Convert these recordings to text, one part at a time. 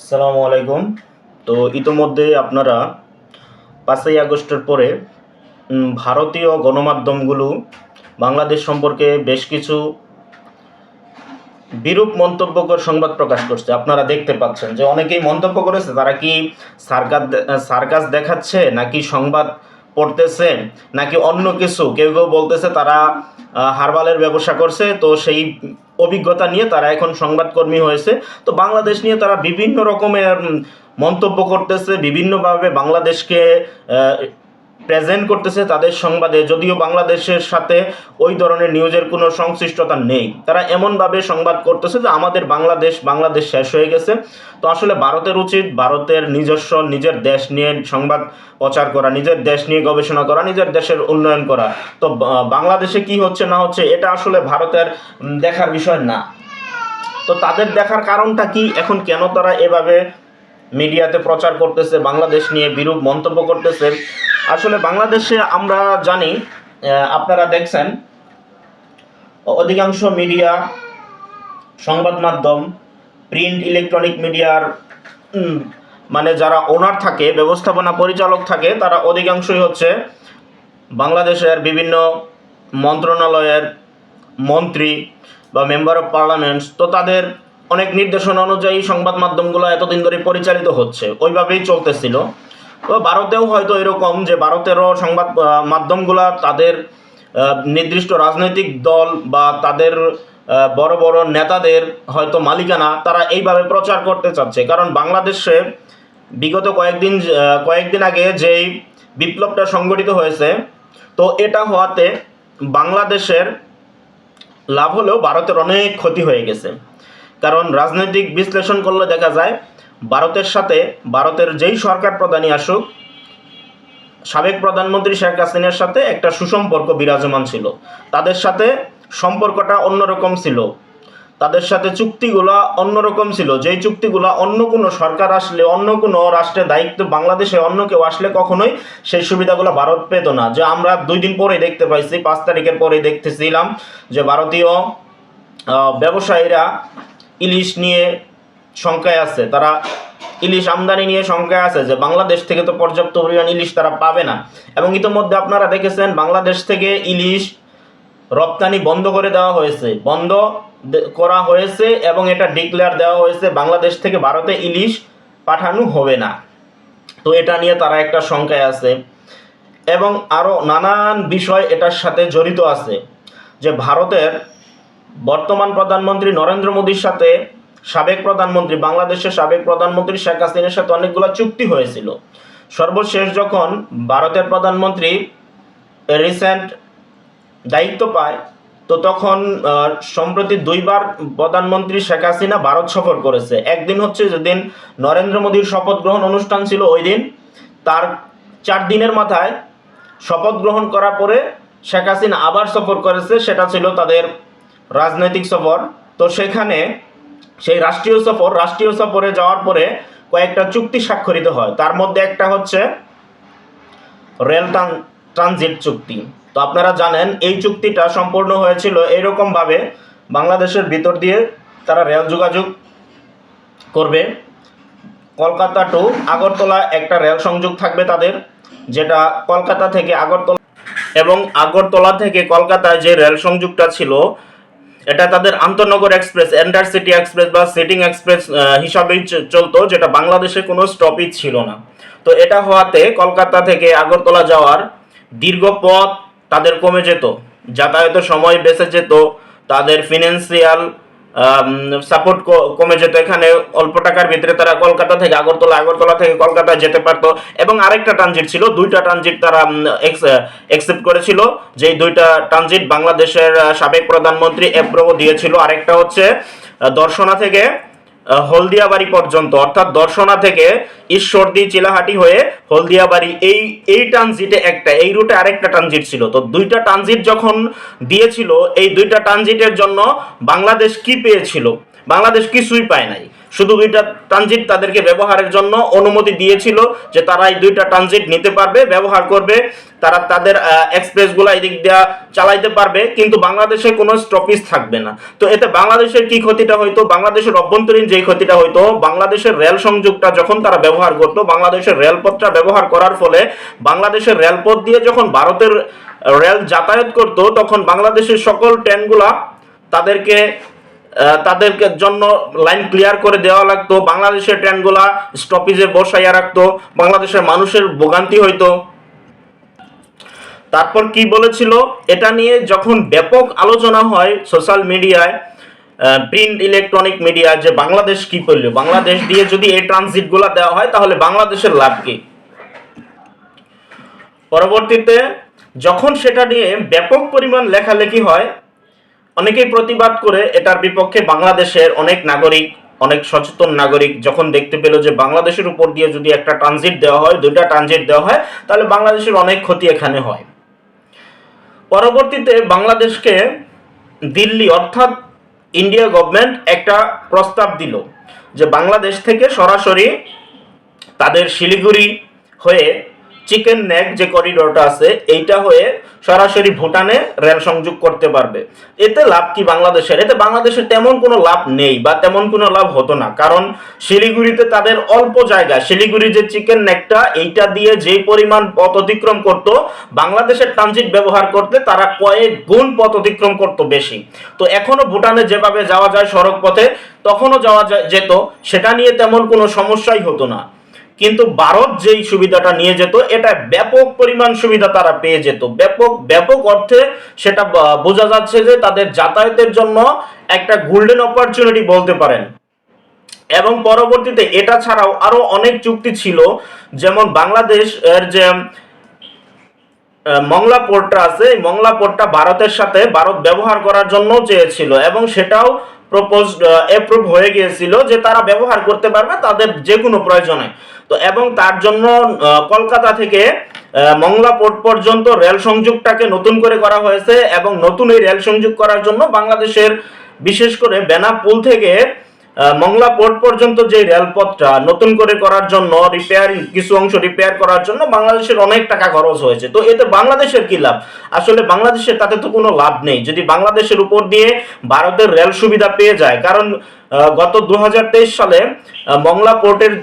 আসসালামু আলাইকুম। তো ইতোমধ্যে আপনারা পাঁচই আগস্টের পরে ভারতীয় গণমাধ্যমগুলো বাংলাদেশ সম্পর্কে বেশ কিছু বিরূপ মন্তব্য করে, সংবাদ প্রকাশ করছে। আপনারা দেখতে পাচ্ছেন যে অনেকেই মন্তব্য করেছে, তারা কি সার্কাস সার্কাস দেখাচ্ছে নাকি সংবাদ পড়তেছে, নাকি অন্য কিছু? কেউ কেউ বলতেছে তারা হারবালের ব্যবসা করছে, তো সেই অভিজ্ঞতা নিয়ে তারা এখন সংবাদকর্মী হয়েছে। তো বাংলাদেশ নিয়ে তারা বিভিন্ন রকমের মন্তব্য করতেছে, বিভিন্নভাবে বাংলাদেশকে প্রেজেন্ট করতেছে তাদের সংবাদে, যদিও বাংলাদেশের সাথে ওই ধরনের নিউজের কোনো সংশ্লিষ্টতা নেই। তারা এমনভাবে সংবাদ করতেছে যে আমাদের বাংলাদেশ বাংলাদেশ শেষ হয়ে গেছে। তো আসলে ভারতের উচিত ভারতের নিজস্ব নিজের দেশ নিয়ে সংবাদ প্রচার করা, নিজের দেশ নিয়ে গবেষণা করা, নিজের দেশের উন্নয়ন করা। তো বাংলাদেশে কি হচ্ছে না হচ্ছে এটা আসলে ভারতের দেখার বিষয় না। তো তাদের দেখার কারণটা কি? এখন কেন তারা এভাবে মিডিয়াতে প্রচার করতেছে, বাংলাদেশ নিয়ে বিরূপ মন্তব্য করতেছে। আসলে বাংলাদেশে আমরা জানি আপনারা দেখছেন, অধিকাংশ মিডিয়া, সংবাদ মাধ্যম, প্রিন্ট, ইলেকট্রনিক মিডিয়ার মানে যারা ওনার থাকে, ব্যবস্থাপনা পরিচালক থাকে, তারা অধিকাংশই হচ্ছে বাংলাদেশের বিভিন্ন মন্ত্রণালয়ের মন্ত্রী বা মেম্বার অফ পার্লামেন্টস তো তাদের অনেক নির্দেশনা অনুযায়ী সংবাদ মাধ্যমগুলো এতদিন ধরে পরিচালিত হচ্ছে। ওইভাবেই চলতেছিল। তো ভারতেও হয়তো এরকম যে ভারতেরও সংবাদ মাধ্যমগুলা তাদের নির্দিষ্ট রাজনৈতিক দল বা তাদের বড় বড় নেতাদের হয়তো মালিকানা তারা এইভাবে প্রচার করতে চাচ্ছে। কারণ বাংলাদেশে বিগত কয়েকদিন কয়েকদিন আগে যেই বিপ্লবটা সংগঠিত হয়েছে, তো এটা হওয়াতে বাংলাদেশের লাভ হলেও ভারতের অনেক ক্ষতি হয়ে গেছে। কারণ রাজনৈতিক বিশ্লেষণ করলে দেখা যায়, ভারতের সাথে ভারতের যেই সরকার প্রধানই আসুক, সাবেক প্রধানমন্ত্রী শেখ হাসিনার সাথে একটা সুসম্পর্ক বিরাজমান ছিল। তাদের সাথে সম্পর্কটা অন্যরকম ছিল। তাদের সাথে চুক্তিগুলা অন্যরকম ছিল। যেই চুক্তিগুলা অন্য কোনো সরকার আসলে, অন্য কোনো রাষ্ট্রের দায়িত্ব, বাংলাদেশে অন্য কেউ আসলে কখনোই সেই সুবিধাগুলো ভারত পেত না। যে আমরা দুই দিন পরে দেখতে পাইছি, পাঁচ তারিখের পরে দেখতেছিলাম যে ভারতীয় ব্যবসায়ীরা ইলিশ নিয়ে শঙ্কায় আছে। তারা ইলিশ আমদানি নিয়ে শঙ্কায় আছে যে, বাংলাদেশ থেকে তো পর্যাপ্ত পরিমাণ ইলিশ তারা পাবে না। এবং ইতোমধ্যে আপনারা দেখেছেন, বাংলাদেশ থেকে ইলিশ রপ্তানি বন্ধ করে দেওয়া হয়েছে। বন্ধ করা হয়েছে এবং এটা ডিক্লেয়ার দেওয়া হয়েছে, বাংলাদেশ থেকে ভারতে ইলিশ পাঠানো হবে না। তো এটা নিয়ে তারা একটা শঙ্কায় আছে। এবং আরও নানান বিষয় এটার সাথে জড়িত আছে যে, ভারতের বর্তমান প্রধানমন্ত্রী নরেন্দ্র মোদীর সাথে সাবেক প্রধানমন্ত্রী, বাংলাদেশের সাবেক প্রধানমন্ত্রী শেখ হাসিনার সাথে অনেকগুলো চুক্তি হয়েছিল। সর্বশেষ যখন ভারতের প্রধানমন্ত্রী রিসেন্ট দায়িত্ব পায়, তো তখন সম্প্রতি দুইবার প্রধানমন্ত্রী শেখ হাসিনা ভারত সফর করেছে। একদিন হচ্ছে যেদিন নরেন্দ্র মোদীর শপথ গ্রহণ অনুষ্ঠান ছিল ওই দিন, তার চার দিনের মাথায় শপথ গ্রহণ করার পরে শেখ হাসিনা আবার সফর করেছে, সেটা ছিল তাদের রাজনৈতিক সফর। তো সেখানে সেই রাষ্ট্রীয় সফর, রাষ্ট্রীয় সফরে যাওয়ার পরে কয়েকটা চুক্তি স্বাক্ষরিত হয়। তার মধ্যে একটা হচ্ছে রেল ট্রান- ট্রানজিট চুক্তি। তো আপনারা জানেন, এই চুক্তিটা সম্পূর্ণ হয়েছিল এইরকমভাবে বাংলাদেশের ভিতর দিয়ে তারা রেল যোগাযোগ করবে। কলকাতা টু আগরতলা একটা রেল সংযোগ থাকবে তাদের, যেটা কলকাতা থেকে আগরতলা এবং আগরতলা থেকে কলকাতায় যে রেল সংযোগটা ছিল এটা তাদের আন্তনগর এক্সপ্রেস এন্টার সিটি এক্সপ্রেস বা সিটিং এক্সপ্রেস হিসাবেই চলতো, যেটা বাংলাদেশে কোনো স্টপেজ ছিল না। তো এটা হওয়াতে কলকাতা থেকে আগরতলা যাওয়ার দীর্ঘ পথ তাদের কমে যেত, যাতায়াতের সময় বেঁচে যেত, তাদের ফিনান্সিয়াল সাপোর্ট কমে যেত। এখানে অল্প টাকার ভিতরে তারা কলকাতা থেকে আগরতলা আগরতলা থেকে কলকাতা যেতে পারতো। এবং আরেকটা ট্রানজিট ছিল, দুইটা ট্রানজিট তারা অ্যাকসেপ্ট করেছিল যে দুইটা ট্রানজিট বাংলাদেশের সাবেক প্রধানমন্ত্রী এপ্রো দিয়েছিল। আরেকটা হচ্ছে দর্শনা থেকে হলদিয়াবাড়ি পর্যন্ত। অর্থাৎ দর্শনা থেকে ঈশ্বরদী, চিলাহাটি হয়ে হলদিয়াবাড়ি। এই এই ট্রানজিটে একটা, এই রুটে আরেকটা ট্রানজিট ছিল। তো দুইটা ট্রানজিট যখন দিয়েছিল, এই দুইটা ট্রানজিটের জন্য বাংলাদেশ কি পেয়েছিল? বাংলাদেশ কিছুই পায় নাই। শুধু দুইটা ট্রানজিট তাদেরকে ব্যবহারের জন্য অনুমতি দিয়েছিল যে তারা এই দুইটা ট্রানজিট নিতে পারবে, ব্যবহার করবে, তারা তাদের এক্সপ্রেসগুলো এদিক দেওয়া চালাইতে পারবে, কিন্তু বাংলাদেশে কোনো স্টপেজ থাকবে না। তো এতে বাংলাদেশের কি ক্ষতিটা হইতো? বাংলাদেশের অভ্যন্তরীণ যেই ক্ষতিটা হইতো, বাংলাদেশের রেল সংযোগটা যখন তারা ব্যবহার করতো, বাংলাদেশের রেলপথটা ব্যবহার করার ফলে বাংলাদেশের রেলপথ দিয়ে যখন ভারতের রেল যাতায়াত করতো, তখন বাংলাদেশের সকল ট্রেনগুলা তাদেরকে তাদেরকে জন্য লাইন ক্লিয়ার করে দেওয়া লাগতো। বাংলাদেশের ট্রেনগুলা স্টপেজে বসাইয়া রাখতো। বাংলাদেশের মানুষের ভোগান্তি হইতো। তারপর কি বলেছিল? এটা নিয়ে যখন ব্যাপক আলোচনা হয় সোশ্যাল মিডিয়ায় প্রিন্ট ইলেকট্রনিক মিডিয়া যে বাংলাদেশ কি করল? বাংলাদেশ দিয়ে যদি এই ট্রানজিটগুলো দেওয়া হয়, তাহলে বাংলাদেশের লাভ কি? পরবর্তীতে যখন সেটা নিয়ে ব্যাপক পরিমাণ লেখালেখি হয় অনেকেই প্রতিবাদ করে এটার বিপক্ষে বাংলাদেশের অনেক নাগরিক, অনেক সচেতন নাগরিক যখন দেখতে পেল যে বাংলাদেশের উপর দিয়ে যদি একটা ট্রানজিট দেওয়া হয়, দুইটা ট্রানজিট দেওয়া হয়, তাহলে বাংলাদেশের অনেক ক্ষতি এখানে হয়। পরবর্তীতে বাংলাদেশকে দিল্লি অর্থাৎ ইন্ডিয়া গভর্নমেন্ট একটা প্রস্তাব দিল যে বাংলাদেশ থেকে সরাসরি তাদের শিলিগুড়ি হয়ে চিকেন নেক যে করিডোরটা আছে, এইটা হয়ে সরাসরি ভুটানে রেল সংযোগ করতে পারবে। এতে লাভ কি বাংলাদেশের? এতে বাংলাদেশের তেমন কোনো লাভ নেই বা তেমন কোনো লাভ হতো না। কারণ শিলিগুড়িতে তাদের অল্প জায়গা। শিলিগুড়ি যে চিকেন নেকটা, এইটা দিয়ে যে পরিমাণ পথ অতিক্রম করত, বাংলাদেশের ট্রানজিট ব্যবহার করতে তারা কয়েক গুণ পথ অতিক্রম করত বেশি। তো এখনও ভুটানে যেভাবে যাওয়া যায় সড়ক পথে তখনও যাওয়া যেত, সেটা নিয়ে তেমন কোনো সমস্যাই হতো না। কিন্তু ভারত যেই সুবিধাটা নিয়ে যেত, এটা ব্যাপক পরিমাণ সুবিধা তারা পেয়ে যেত। ব্যাপক ব্যাপক অর্থে সেটা বোঝা যাচ্ছে যে তাদের যাতায়াতের জন্য একটা গোল্ডেন অপরচুনিটি বলতে পারেন। এবং পরবর্তীতে এটা ছাড়াও আরও অনেক চুক্তি ছিল, যেমন বাংলাদেশ এর যে মংলা পোর্টটা আছে, এই মংলা পোর্টটা ভারতের সাথে ভারত ব্যবহার করার জন্য চেয়েছিল এবং সেটাও প্রপোজ অ্যাপ্রুভ হয়ে গিয়েছিল যে তারা ব্যবহার করতে পারবে তাদের যে কোনো প্রয়োজনে। তো এবং তার জন্য কলকাতা থেকে মংলা পোর্ট পর্যন্ত রেল সংযোগটাকে নতুন করে করা হয়েছে এবং নতুন এই রেল সংযোগ করার জন্য বাংলাদেশের, বিশেষ করে বেনাপুল থেকে মংলা পোর্ট পর্যন্ত যে রেলপথটা নতুন করে করার জন্য রিপেয়ারিং কিছু অংশ রিপেয়ার করার জন্য বাংলাদেশের অনেক টাকা খরচ হয়েছে। তো এতে বাংলাদেশের কি লাভ? আসলে বাংলাদেশের তাতে তো কোনো লাভ নেই। যদি বাংলাদেশের উপর দিয়ে ভারতের রেল সুবিধা পেয়ে যায়, কারণ গত দু হাজার তেইশ সালে মংলা পোর্টের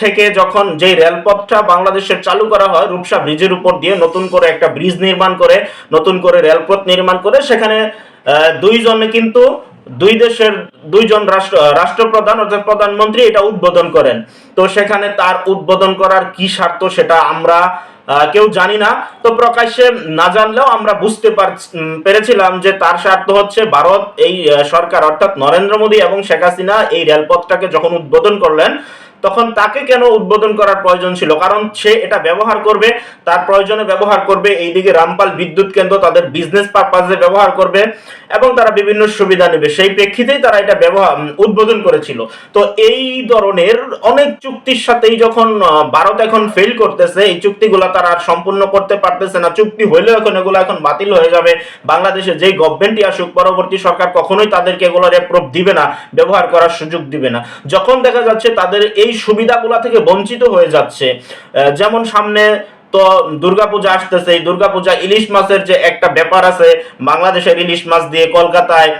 থেকে যখন যে রেলপথটা বাংলাদেশের চালু করা হয়, রূপসা ব্রিজের উপর দিয়ে নতুন করে একটা ব্রিজ নির্মাণ করে, নতুন করে রেলপথ নির্মাণ করে, সেখানে দুইজনে কিন্তু দুই দেশের দুইজন রাষ্ট্র রাষ্ট্রপ্রধান অর্থাৎ প্রধানমন্ত্রী এটা উদ্বোধন করেন। তো সেখানে তার উদ্বোধন করার কি স্বার্থ সেটা আমরা কেউ জানি না। তো প্রকাশ্যে না জানলেও আমরা বুঝতে পার- পেরেছিলাম যে তার স্বার্থ হচ্ছে ভারত এই সরকার অর্থাৎ নরেন্দ্র মোদী এবং শেখ হাসিনা এই রেলপথটাকে যখন উদ্বোধন করলেন তখন তাকে কেন উদ্বোধন করার প্রয়োজন ছিল? কারণ সে এটা ব্যবহার করবে, তার প্রয়োজনে ব্যবহার করবে, এইদিকে রামপাল বিদ্যুৎ কেন্দ্র তাদের বিজনেস পারপাসে ব্যবহার করবে এবং তারা বিভিন্ন সুবিধা নেবে। সেই প্রেক্ষিতেই তারা এটা ব্যবহার উদ্বোধন করেছিল। তো এই ধরনের অনেক চুক্তির সাথেই যখন ভারত এখন ফেল করতেছে, এই চুক্তিগুলো তারা আর সম্পূর্ণ করতে পারতেছে না। চুক্তি হইলেও এখন এগুলো এখন বাতিল হয়ে যাবে। বাংলাদেশে যেই গভর্নমেন্টই আসুক, পরবর্তী সরকার কখনোই তাদেরকে এগুলোর অ্যাপ্রুভ দিবে না, ব্যবহার করার সুযোগ দিবে না। যখন দেখা যাচ্ছে তাদের এই সুবিধাগুলো থেকে বঞ্চিত হয়ে যাচ্ছে। যেমন সামনে তো দুর্গাপূজা আসতেছে, এই দুর্গাপূজা ইলিশ মাছের যে একটা ব্যাপার আছে, বাংলাদেশের ইলিশ মাছ দিয়ে কলকাতায়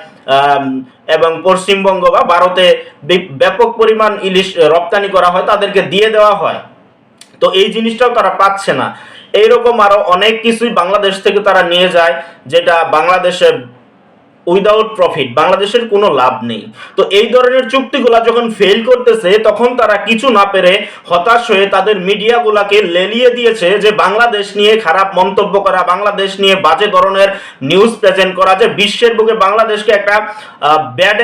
এবং পশ্চিমবঙ্গ বা ভারতে ব্যাপক পরিমাণ ইলিশ রপ্তানি করা হয়, তাদেরকে দিয়ে দেওয়া হয়। তো এই জিনিসটাও তারা পাচ্ছে না। এইরকম আরও অনেক কিছুই বাংলাদেশ থেকে তারা নিয়ে যায়, যেটা বাংলাদেশে উইদাউট প্রফিট বাংলাদেশের কোনো লাভ নেই। তো এই ধরনের চুক্তিগুলা যখন ফেল করতেছে, তখন তারা কিছু না পেরে হতাশ হয়ে তাদের মিডিয়াগুলাকে লেলিয়ে দিয়েছে যে বাংলাদেশ নিয়ে খারাপ মন্তব্য করা, বাংলাদেশ নিয়ে বাজে ধরনের নিউজ প্রেজেন্ট করা, যে বিশ্বের বুকে বাংলাদেশকে একটা ব্যাড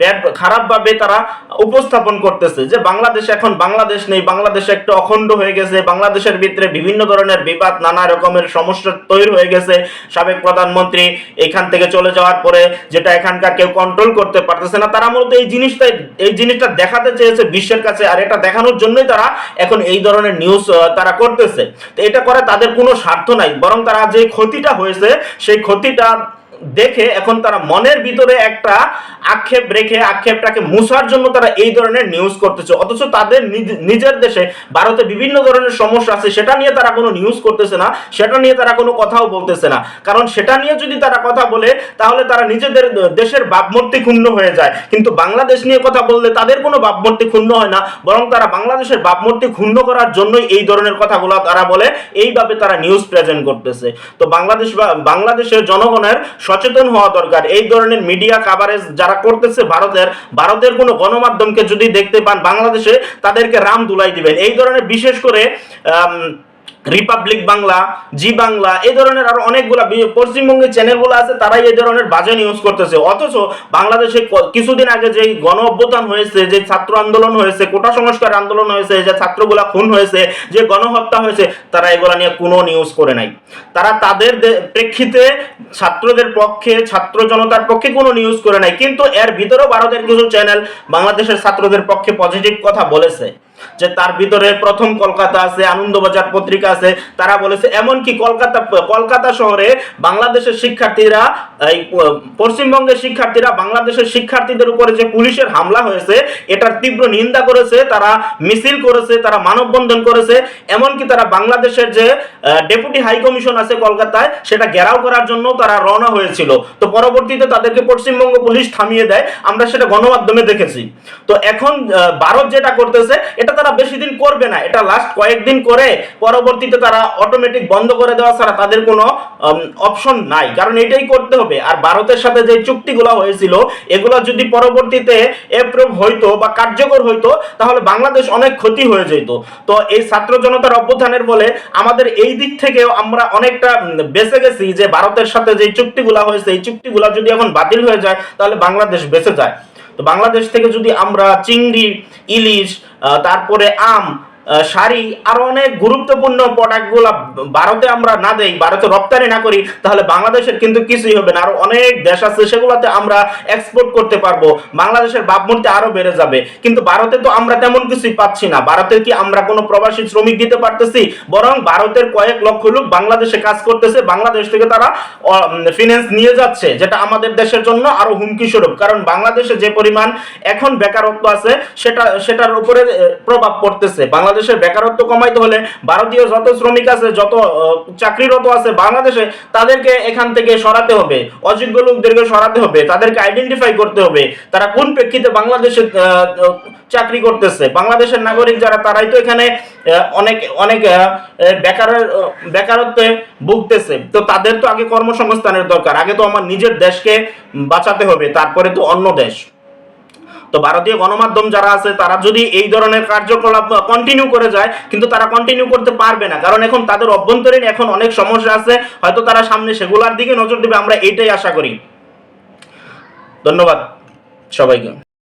ব্যাড খারাপভাবে তারা উপস্থাপন করতেছে, যে বাংলাদেশ এখন বাংলাদেশ নেই, বাংলাদেশ একটা অখণ্ড হয়ে গেছে, বাংলাদেশের ভিতরে বিভিন্ন ধরনের বিবাদ, নানা রকমের সমস্যা তৈরি হয়ে গেছে। সাবেক প্রধানমন্ত্রী এখান থেকে চলে যাওয়ার পরে যেটা এখানকার কেউ কন্ট্রোল করতে পারতেছে না। তারা মূলত এই জিনিসটা এই জিনিসটা দেখাতে চেয়েছে বিশ্বের কাছে, আর এটা দেখানোর জন্যই তারা এখন এই ধরনের নিউজ তারা করতেছে। তো এটা করে তাদের কোনো স্বার্থ নাই, বরং তারা যে ক্ষতিটা হয়েছে, সেই ক্ষতিটা দেখে এখন তারা মনের ভিতরে একটা আক্ষেপ রেখে আক্ষেপটাকে মুছার জন্য তারা এই ধরনের নিউজ করতেছে। অথচ তাদের নিজের দেশে ভারতে বিভিন্ন ধরনের সমস্যা আছে, সেটা নিয়ে তারা কোনো নিউজ করতেছে না, সেটা নিয়ে তারা কোনো কথাও বলতেছে না। কারণ সেটা নিয়ে যদি তারা কথা বলে, তাহলে তারা নিজেদের দেশের ভাবমূর্তি ক্ষুণ্ণ হয়ে যায়। কিন্তু বাংলাদেশ নিয়ে কথা বললে তাদের কোনো ভাবমূর্তি ক্ষুণ্ণ হয় না, বরং তারা বাংলাদেশের ভাবমূর্তি ক্ষুণ্ণ করার জন্যই এই ধরনের কথাগুলো তারা বলে, এইভাবে তারা নিউজ প্রেজেন্ট করতেছে। তো বাংলাদেশ বাংলাদেশের জনগণের সচেতন হওয়া দরকার। এই ধরনের মিডিয়া কাভারেজ যারা করতেছে ভারতের ভারতের কোনো গণমাধ্যমকে যদি দেখতে পান বাংলাদেশে, তাদেরকে রাম দুলাই দিবেন। এই ধরনের বিশেষ করে রিপাবলিক বাংলা জি বাংলা এই ধরনের আরও অনেকগুলা পশ্চিমবঙ্গের চ্যানেলগুলো আছে, তারাই এই ধরনের বাজে নিউজ করতেছে। অথচ বাংলাদেশে কিছুদিন আগে যে গণ অভ্যুত্থান হয়েছে, যে ছাত্র আন্দোলন হয়েছে, কোটা সংস্কার আন্দোলন হয়েছে, যে ছাত্রগুলা খুন হয়েছে, যে গণহত্যা হয়েছে, তারা এগুলা নিয়ে কোনো নিউজ করে নাই। তারা তাদের প্রেক্ষিতে ছাত্রদের পক্ষে, ছাত্র জনতার পক্ষে কোনো নিউজ করে নাই। কিন্তু এর ভিতরেও ভারতের কিছু চ্যানেল বাংলাদেশের ছাত্রদের পক্ষে পজিটিভ কথা বলেছে। যে তার ভিতরে প্রথম কলকাতা আছে, আনন্দবাজার পত্রিকা আছে। তারা বলেছে, এমনকি কলকাতা কলকাতা শহরে বাংলাদেশের শিক্ষার্থীরা, এই পশ্চিমবঙ্গের শিক্ষার্থীরা বাংলাদেশের শিক্ষার্থীদের উপরে যে পুলিশের হামলা হয়েছে, এটার তীব্র নিন্দা করেছে, তারা মিছিল করেছে, তারা মানববন্ধন করেছে। এমনকি তারা বাংলাদেশের যে ডেপুটি হাই কমিশন আছে কলকাতায়, সেটা ঘেরাও করার জন্য তারা রওনা হয়েছিল। তো পরবর্তীতে তাদেরকে পশ্চিমবঙ্গ পুলিশ থামিয়ে দেয়। আমরা সেটা গণমাধ্যমে দেখেছি। তো এখন ভারত যেটা করতেছে, এটা তারা বেশি দিন করবে না, এটা লাস্ট কয়েকদিন করে পরবর্তীতে তারা অটোমেটিক বন্ধ করে দেওয়া ছাড়া তাদের কোনো অপশন নাই। কারণ এটাই করতে হবে। আর ভারতের সাথে যে চুক্তিগুলো হয়েছিল, এগুলো যদি পরবর্তীতে এপ্রুভ হইতো বা কার্যকর হইতো, তাহলে বাংলাদেশ অনেক ক্ষতি হয়ে যেত। তো এই ছাত্র জনতার অভ্যুত্থানের বলে আমাদের এই দিক থেকেও আমরা অনেকটা বেঁচে গেছি যে ভারতের সাথে যে চুক্তিগুলো হয়েছে, এই চুক্তিগুলো যদি এখন বাতিল হয়ে যায়, তাহলে বাংলাদেশ বেঁচে যায়। তো বাংলাদেশ থেকে যদি আমরা চিংড়ি ইলিশ তারপরে আম শাড়ি আরও অনেক গুরুত্বপূর্ণ প্রোডাক্টগুলো ভারতে আমরা না দেই, ভারতে রপ্তানি না করি, তাহলে বাংলাদেশের কিন্তু কিছুই হবে না। আরও অনেক দেশ আছে সেগুলোতে আমরা এক্সপোর্ট করতে পারব, বাংলাদেশের ভাবমূর্তি আরও বেড়ে যাবে। কিন্তু ভারতে তো আমরা তেমন কিছুই পাচ্ছি না। ভারতে কি আমরা কোনো প্রবাসী শ্রমিক দিতে পারতেছি? বরং ভারতের কয়েক লক্ষ লোক বাংলাদেশে কাজ করতেছে, বাংলাদেশ থেকে তারা ফিনান্স নিয়ে যাচ্ছে, যেটা আমাদের দেশের জন্য আরও হুমকি স্বরূপ। কারণ বাংলাদেশে যে পরিমাণ এখন বেকারত্ব আছে, সেটা, সেটার উপরে প্রভাব পড়তেছে। বাংলাদেশের বেকারত্ব কমাইতে হলে ভারতীয় যত শ্রমিক আছে, যত চাকরিরত আছে বাংলাদেশে, তাদেরকে এখান থেকে সরাতে হবে। অযোগ্য লোকদেরকে সরাতে হবে, তাদেরকে আইডেন্টিফাই করতে হবে তারা কোন প্রেক্ষিতে বাংলাদেশে চাকরি করতেছে। বাংলাদেশের নাগরিক যারা, তারাই তো এখানে অনেক অনেক বেকারের বেকারত্বে ভুগতেছে। তো তাদের তো আগে কর্মসংস্থানের দরকার। আগে তো আমার নিজের দেশকে বাঁচাতে হবে, তারপরে তো অন্য দেশ। তো ভারতীয় গণমাধ্যম যারা আছে, তারা যদি এই ধরনের কার্যকলাপ কন্টিনিউ করে যায়, কিন্তু তারা কন্টিনিউ করতে পারবে না। কারণ এখন তাদের অভ্যন্তরীণ এখন অনেক সমস্যা আছে, হয়তো তারা সামনে সেগুলার দিকে নজর দেবে। আমরা এটাই আশা করি। ধন্যবাদ সবাইকে।